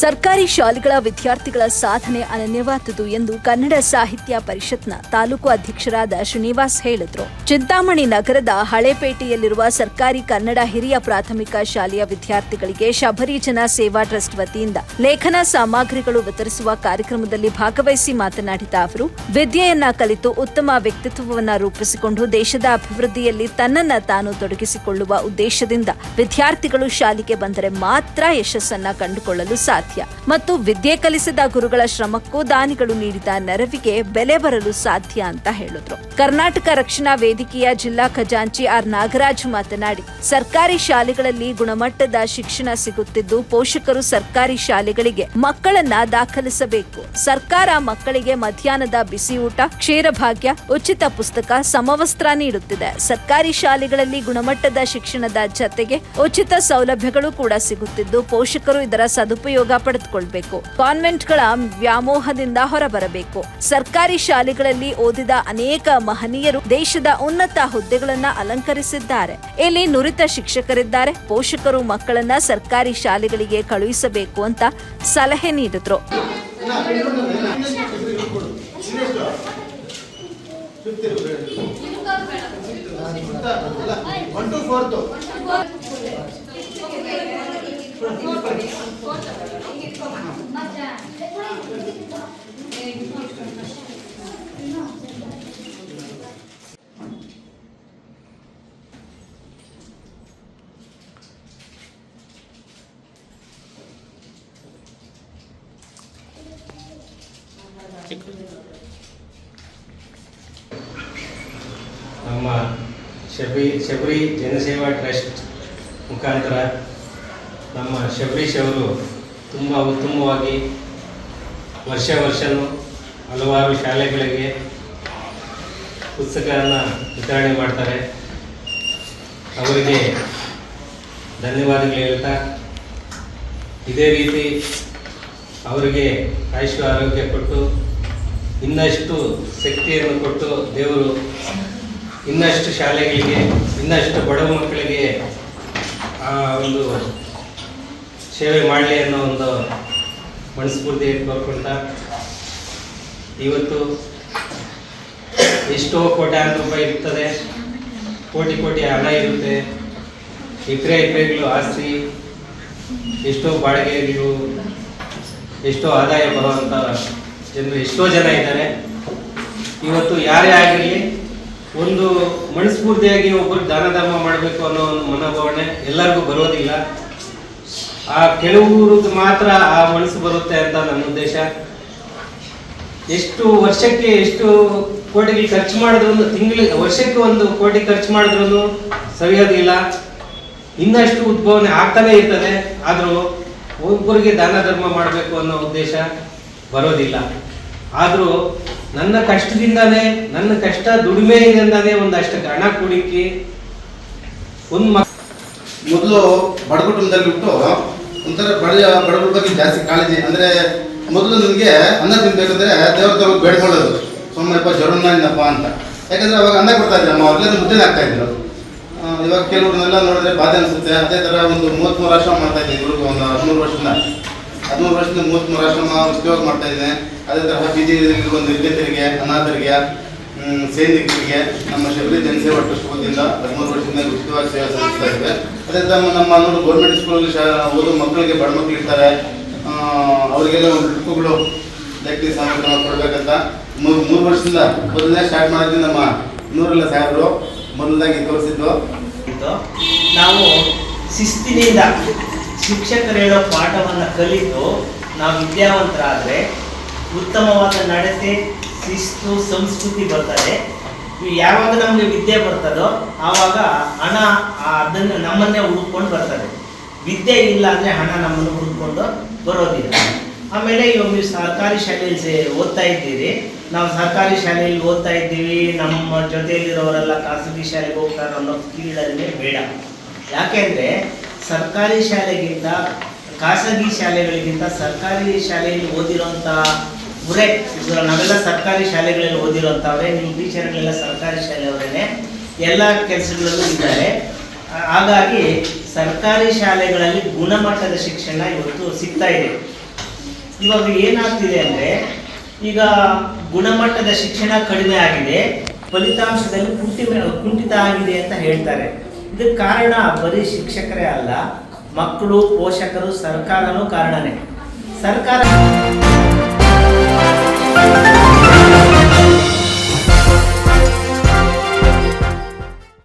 ಸರ್ಕಾರಿ ಶಾಲೆಗಳ ವಿದ್ಯಾರ್ಥಿಗಳ ಸಾಧನೆ ಅನನ್ಯವಾದುದು ಎಂದು ಕನ್ನಡ ಸಾಹಿತ್ಯ ಪರಿಷತ್ನ ತಾಲೂಕು ಅಧ್ಯಕ್ಷರಾದ ಶ್ರೀನಿವಾಸ್ ಹೇಳಿದ್ರು. ಚಿಂತಾಮಣಿ ನಗರದ ಹಳೇಪೇಟೆಯಲ್ಲಿರುವ ಸರ್ಕಾರಿ ಕನ್ನಡ ಹಿರಿಯ ಪ್ರಾಥಮಿಕ ಶಾಲೆಯ ವಿದ್ಯಾರ್ಥಿಗಳಿಗೆ ಶಬರಿಜನ ಸೇವಾ ಟ್ರಸ್ಟ್ ವತಿಯಿಂದ ಲೇಖನ ಸಾಮಗ್ರಿಗಳು ವಿತರಿಸುವ ಕಾರ್ಯಕ್ರಮದಲ್ಲಿ ಭಾಗವಹಿಸಿ ಮಾತನಾಡಿದ ಅವರು, ವಿದ್ಯೆಯನ್ನ ಕಲಿತು ಉತ್ತಮ ವ್ಯಕ್ತಿತ್ವವನ್ನು ರೂಪಿಸಿಕೊಂಡು ದೇಶದ ಅಭಿವೃದ್ಧಿಯಲ್ಲಿ ತನ್ನನ್ನ ತಾನು ತೊಡಗಿಸಿಕೊಳ್ಳುವ ಉದ್ದೇಶದಿಂದ ವಿದ್ಯಾರ್ಥಿಗಳು ಶಾಲೆಗೆ ಬಂದರೆ ಮಾತ್ರ ಯಶಸ್ಸನ್ನ ಕಂಡುಕೊಳ್ಳಲು ಸಾಧ್ಯ. ಮತ್ತು ವಿದ್ಯೆ ಕಲಿಸಿದ ಗುರುಗಳ ಶ್ರಮಕ್ಕೂ ದಾನಿಗಳು ನೀಡಿದ ನೆರವಿಗೆ ಬೆಲೆ ಬರಲು ಸಾಧ್ಯ ಅಂತ ಹೇಳಿದ್ರು. ಕರ್ನಾಟಕ ರಕ್ಷಣಾ ವೇದಿಕೆಯ ಜಿಲ್ಲಾ ಖಜಾಂಚಿ ಆರ್ ನಾಗರಾಜ್ ಮಾತನಾಡಿ, ಸರ್ಕಾರಿ ಶಾಲೆಗಳಲ್ಲಿ ಗುಣಮಟ್ಟದ ಶಿಕ್ಷಣ ಸಿಗುತ್ತಿದ್ದು ಪೋಷಕರು ಸರ್ಕಾರಿ ಶಾಲೆಗಳಿಗೆ ಮಕ್ಕಳನ್ನ ದಾಖಲಿಸಬೇಕು. ಸರ್ಕಾರ ಮಕ್ಕಳಿಗೆ ಮಧ್ಯಾಹ್ನದ ಬಿಸಿಯೂಟ ಕ್ಷೀರಭಾಗ್ಯ ಉಚಿತ ಪುಸ್ತಕ, ಸಮವಸ್ತ್ರ ನೀಡುತ್ತಿದೆ. ಸರ್ಕಾರಿ ಶಾಲೆಗಳಲ್ಲಿ ಗುಣಮಟ್ಟದ ಶಿಕ್ಷಣದ ಜತೆಗೆ ಉಚಿತ ಸೌಲಭ್ಯಗಳು ಕೂಡ ಸಿಗುತ್ತಿದ್ದು ಪೋಷಕರು ಇದರ ಸದುಪಯೋಗ ಪಡೆದುಕೊಳ್ಬೇಕು ಕಾನ್ವೆಂಟ್ಗಳ ವ್ಯಾಮೋಹದಿಂದ ಹೊರಬರಬೇಕು. ಸರ್ಕಾರಿ ಶಾಲೆಗಳಲ್ಲಿ ಓದಿದ ಅನೇಕ ಮಹನೀಯರು ದೇಶದ ಉನ್ನತ ಹುದ್ದೆಗಳನ್ನ ಅಲಂಕರಿಸಿದ್ದಾರೆ. ಇಲ್ಲಿ ನುರಿತ ಶಿಕ್ಷಕರಿದ್ದಾರೆ. ಪೋಷಕರು ಮಕ್ಕಳನ್ನ ಸರ್ಕಾರಿ ಶಾಲೆಗಳಿಗೆ ಕಳುಹಿಸಬೇಕು ಅಂತ ಸಲಹೆ ನೀಡಿದ್ರು. ಒನ್ ಟು ಫೋರ್ತು ನಮ್ಮ ಶಬರಿ ಶಬರಿ ಜನಸೇವಾ ಟ್ರಸ್ಟ್ ಮುಖಾಂತರ ನಮ್ಮ ಶಬರೀಶ್ ಅವರು ತುಂಬ ಉತ್ತಮವಾಗಿ ವರ್ಷ ವರ್ಷವೂ ಹಲವಾರು ಶಾಲೆಗಳಿಗೆ ಪುಸ್ತಕಗಳನ್ನು ವಿತರಣೆ ಮಾಡ್ತಾರೆ. ಅವರಿಗೆ ಧನ್ಯವಾದಗಳು ಹೇಳ್ತಾ, ಇದೇ ರೀತಿ ಅವರಿಗೆ ಆಯುಷ್ಯ ಆರೋಗ್ಯ ಕೊಟ್ಟು ಇನ್ನಷ್ಟು ಶಕ್ತಿಯನ್ನು ಕೊಟ್ಟು ದೇವರು ಇನ್ನಷ್ಟು ಶಾಲೆಗಳಿಗೆ, ಇನ್ನಷ್ಟು ಬಡ ಮಕ್ಕಳಿಗೆ ಆ ಒಂದು ಸೇವೆ ಮಾಡಲಿ ಅನ್ನೋ ಒಂದು ಮನಸ್ಫೂರ್ತಿ ಕೋರ್ಕೊಳ್ತಾ ಇವತ್ತು ಎಷ್ಟೋ ಕೋಟ್ಯಾಂತರ ರೂಪಾಯಿ ಇರ್ತದೆ, ಕೋಟಿ ಕೋಟಿ ಹಣ ಇರುತ್ತೆ, ಎಕರೆ ಎಕರೆಗಳು ಆಸ್ತಿ, ಎಷ್ಟೋ ಬಾಡಿಗೆಗಳು, ಎಷ್ಟೋ ಆದಾಯ ಬರುವಂಥ ಜನರು ಎಷ್ಟೋ ಜನ ಇದ್ದಾರೆ. ಇವತ್ತು ಯಾರೇ ಆಗಿರಲಿ, ಒಂದು ಮನಸ್ಫೂರ್ತಿಯಾಗಿ ಒಬ್ಬರು ದಾನ ಧರ್ಮ ಮಾಡಬೇಕು ಅನ್ನೋ ಒಂದು ಮನೋಭಾವನೆ ಎಲ್ಲರಿಗೂ ಬರೋದಿಲ್ಲ. ಆ ಕೆಲವ್ರಿಗೆ ಮಾತ್ರ ಆ ಮನಸ್ಸು ಬರುತ್ತೆ ಅಂತ ನನ್ನ ಉದ್ದೇಶ. ಎಷ್ಟು ವರ್ಷಕ್ಕೆ ಎಷ್ಟು ಕೋಟಿಗೆ ಖರ್ಚು ಮಾಡಿದ್ರು ತಿಂಗಳಿಗೆ ವರ್ಷಕ್ಕೆ ಒಂದು ಕೋಟಿ ಖರ್ಚು ಮಾಡಿದ್ರು ಸರಿಯೋದಿಲ್ಲ ಇನ್ನಷ್ಟು ಉದ್ಭವನೆ ಆಗ್ತಾನೆ ಇರ್ತದೆ. ಆದರೂ ಒಬ್ಬರಿಗೆ ದಾನ ಧರ್ಮ ಮಾಡಬೇಕು ಅನ್ನೋ ಉದ್ದೇಶ. ಬರೋದಿಲ್ಲ. ಆದರೂ ನನ್ನ ಕಷ್ಟದಿಂದಾನೇ, ನನ್ನ ಕಷ್ಟ ದುಡಿಮೆಯಿಂದಾನೇ ಒಂದಷ್ಟು ಹಣ ಕುಡಿಕಿ, ಒಂದು ಮೊದಲು ಬಡ ಕುಟುಂಬದಲ್ಲಿ ಬಿಟ್ಟು ಒಂಥರ ಬಡ ಬಡವರ ಬಗ್ಗೆ ಜಾಸ್ತಿ ಕಾಳಜಿ. ಅಂದ್ರೆ ಮೊದಲು ನನಗೆ ಅನ್ನ ತಿನ್ಬೇಕಂದ್ರೆ ದೇವ್ರ ತಗೊಂಡು ಬೇಡ್ಕೊಳ್ಳೋದು. ಸುಮ್ಮನೆಪ್ಪ ಜ್ವರನಪ್ಪ ಅಂತ. ಯಾಕಂದ್ರೆ ಅವಾಗ ಅನ್ನ ಕೊಡ್ತಾ ಇದ್ರು ಅಮ್ಮ ಅವ್ರಲ್ಲೇ ಮುದ್ದೆ ಆಗ್ತಾ ಇದ್ರು ಇವಾಗ ಕೆಲವ್ರನ್ನೆಲ್ಲ ನೋಡಿದ್ರೆ ಬಾಧೆ ಅನಿಸುತ್ತೆ. ಅದೇ ಥರ ಒಂದು ಮೂವತ್ತ್ಮೂರು ವರ್ಷ ಮಾಡ್ತಾ ಇದ್ದೀನಿ ಒಂದು ಹದಿಮೂರು ವರ್ಷದಿಂದ. ಹದಿಮೂರು ವರ್ಷದಿಂದ ಮೂವತ್ಮೂರು ಆಶ್ರಮ ಉದ್ಯೋಗ ಮಾಡ್ತಾ ಇದ್ದೇನೆ ಅದೇ ತರಹ ಬೀದಿ ಒಂದು ವಿದ್ಯಾರ್ಥಿಗೆ ಅನಾಥರಿಗೆ ಸೈನಿಕರಿಗೆ ನಮ್ಮ ಶಬರಿ ಜನಸೇವಾ ಟ್ರಸ್ಟ್ ವತಿಯಿಂದ ಹದಿಮೂರು ವರ್ಷದಿಂದ ಉಚಿತವಾಗಿ ಸೇವೆ ಸಲ್ಲಿಸ್ತಾ ಇದ್ದೇವೆ. ಅದೇ ತರ ನಮ್ಮ ಅನ್ನೋದು ಗೌರ್ಮೆಂಟ್ ಸ್ಕೂಲಲ್ಲಿ ಶಾ, ಓದೋ ಮಕ್ಕಳಿಗೆ ಬಡ ಮಕ್ಕಳು ಇರ್ತಾರೆ ಅವರಿಗೆಲ್ಲ ಒಂದು ಬುಕ್ಗಳು ಲೈಟ್ಲಿ ಸಾಮರ್ಥ್ಯ ಕೊಡಬೇಕಂತ ಮೂರು ಮೂರು ವರ್ಷದಿಂದ ಮೊದಲನೇ ಸ್ಟಾರ್ಟ್ ಮಾಡಿದ್ವಿ ನಮ್ಮ ನೂರೆಲ್ಲ ಸಾಹೇಬರು. ಮೊದಲದಾಗಿ ತೋರಿಸಿದ್ದು. ನಾವು ಶಿಸ್ತಿನಿಂದ ಶಿಕ್ಷಕರು ಹೇಳೋ ಪಾಠವನ್ನು ಕಲಿತು ನಾವು ವಿದ್ಯಾವಂತರಾದರೆ ಉತ್ತಮವಾದ ನಡತೆ, ಶಿಸ್ತು, ಸಂಸ್ಕೃತಿ ಬರ್ತದೆ. ಯಾವಾಗ ನಮಗೆ ವಿದ್ಯೆ ಬರ್ತದೋ ಆವಾಗ ಹಣ ಅದನ್ನು ನಮ್ಮನ್ನೇ ಹುಡುಕೊಂಡು ಬರ್ತದೆ. ವಿದ್ಯೆ ಇಲ್ಲ ಅಂದರೆ ಹಣ ನಮ್ಮನ್ನು ಹುಡುಕೊಂಡು ಬರೋದಿಲ್ಲ. ಆಮೇಲೆ ಇವಾಗ ನೀವು ಸರ್ಕಾರಿ ಶಾಲೆಯಲ್ಲಿ ಓದ್ತಾ ಇದ್ದೀರಿ. ನಾವು ಸರ್ಕಾರಿ ಶಾಲೆಯಲ್ಲಿ ಓದ್ತಾ ಇದ್ದೀವಿ. ನಮ್ಮ ಜೊತೆಯಲ್ಲಿರೋರೆಲ್ಲ ಖಾಸಗಿ ಶಾಲೆಗೆ ಹೋಗ್ತಾರೆ ಅನ್ನೋ ಕೀಳಲ್ಲೇ ಬೇಡ. ಯಾಕೆಂದರೆ ಸರ್ಕಾರಿ ಶಾಲೆಗಿಂತ, ಖಾಸಗಿ ಶಾಲೆಗಳಿಗಿಂತ ಸರ್ಕಾರಿ ಶಾಲೆಯಲ್ಲಿ ಓದಿರೋಂಥ ಉರೆ ನಾವೆಲ್ಲ ಸರ್ಕಾರಿ ಶಾಲೆಗಳಲ್ಲಿ ಓದಿರೋಂಥವ್ರೆ ನಿಮ್ಮ ಟೀಚರ್ಗಳೆಲ್ಲ ಸರ್ಕಾರಿ ಶಾಲೆಯವರೇ ಎಲ್ಲ ಕೆಲಸಗಳಲ್ಲೂ ಇದ್ದಾರೆ. ಹಾಗಾಗಿ ಸರ್ಕಾರಿ ಶಾಲೆಗಳಲ್ಲಿ ಗುಣಮಟ್ಟದ ಶಿಕ್ಷಣ ಇವತ್ತು ಸಿಗ್ತಾ ಇದೆ. ಇವಾಗ ಏನಾಗ್ತಿದೆ ಅಂದರೆ, ಈಗ ಗುಣಮಟ್ಟದ ಶಿಕ್ಷಣ ಕಡಿಮೆ ಆಗಿದೆ, ಫಲಿತಾಂಶದಲ್ಲಿ ಕುಂಠಿತ ಕುಂಠಿತ ಆಗಿದೆ ಅಂತ ಹೇಳ್ತಾರೆ. ಇದಕ್ಕೆ ಕಾರಣ ಬರೀ ಶಿಕ್ಷಕರೇ ಅಲ್ಲ ಮಕ್ಕಳು ಪೋಷಕರು ಸರ್ಕಾರನೂ ಕಾರಣನೇ. ಸರ್ಕಾರ